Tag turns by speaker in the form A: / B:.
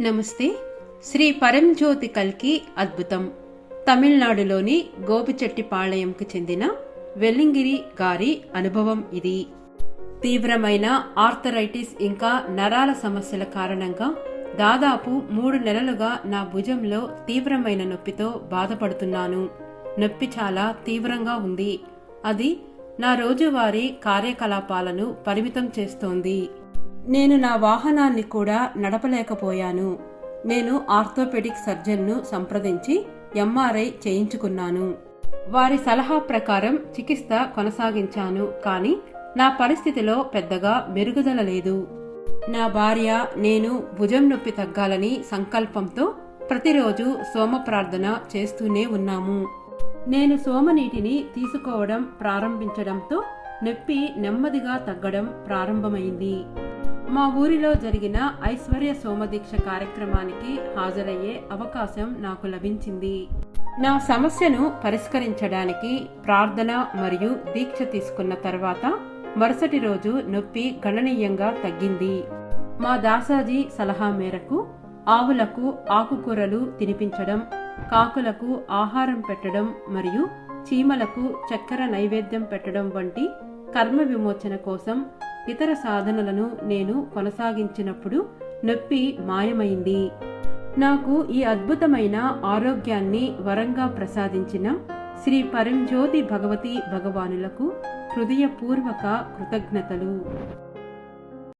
A: నమస్తే. శ్రీ పరంజ్యోతి కల్కి అద్భుతం. తమిళనాడులోని గోపిచెట్టిపాళయంకు చెందిన వెల్లింగిరి గారి అనుభవం ఇది. తీవ్రమైన ఆర్థరైటిస్ ఇంకా నరాల సమస్యల కారణంగా దాదాపు మూడు నెలలుగా నా భుజంలో తీవ్రమైన నొప్పితో బాధపడుతున్నాను. నొప్పి చాలా తీవ్రంగా ఉంది. అది నా రోజువారీ కార్యకలాపాలను పరిమితం చేస్తోంది. నేను నా వాహనాన్ని కూడా నడపలేకపోయాను. నేను ఆర్థోపెడిక్ సర్జన్ను సంప్రదించి ఎంఆర్ఐ చేయించుకున్నాను. వారి సలహా ప్రకారం చికిత్స కొనసాగించాను కానీ నా పరిస్థితిలో పెద్దగా మెరుగుదల లేదు. నా భార్య నేను భుజం నొప్పి తగ్గాలని సంకల్పంతో ప్రతిరోజు సోమ ప్రార్థన చేస్తూనే ఉన్నాము. నేను సోమనీటిని తీసుకోవడం ప్రారంభించడంతో నొప్పి నెమ్మదిగా తగ్గడం ప్రారంభమైంది. మా ఊరిలో జరిగిన ఐశ్వర్య సోమదీక్ష కార్యక్రమానికి హాజరయ్యే అవకాశం నాకు లభించింది. నా సమస్యను పరిష్కరించడానికి ప్రార్థన మరియు దీక్ష తీసుకున్న తర్వాత మరుసటి రోజు నొప్పి గణనీయంగా తగ్గింది. మా దాసాజీ సలహా మేరకు ఆవులకు ఆకుకూరలు తినిపించడం కాకులకు ఆహారం పెట్టడం మరియు చీమలకు చక్కెర నైవేద్యం పెట్టడం వంటి కర్మ విమోచన కోసం ఇతర సాధనలను నేను కొనసాగించినప్పుడు నొప్పి మాయమైంది. నాకు ఈ అద్భుతమైన ఆరోగ్యాన్ని వరంగా ప్రసాదించిన శ్రీ పరంజ్యోతి భగవతి భగవానులకు హృదయపూర్వక కృతజ్ఞతలు.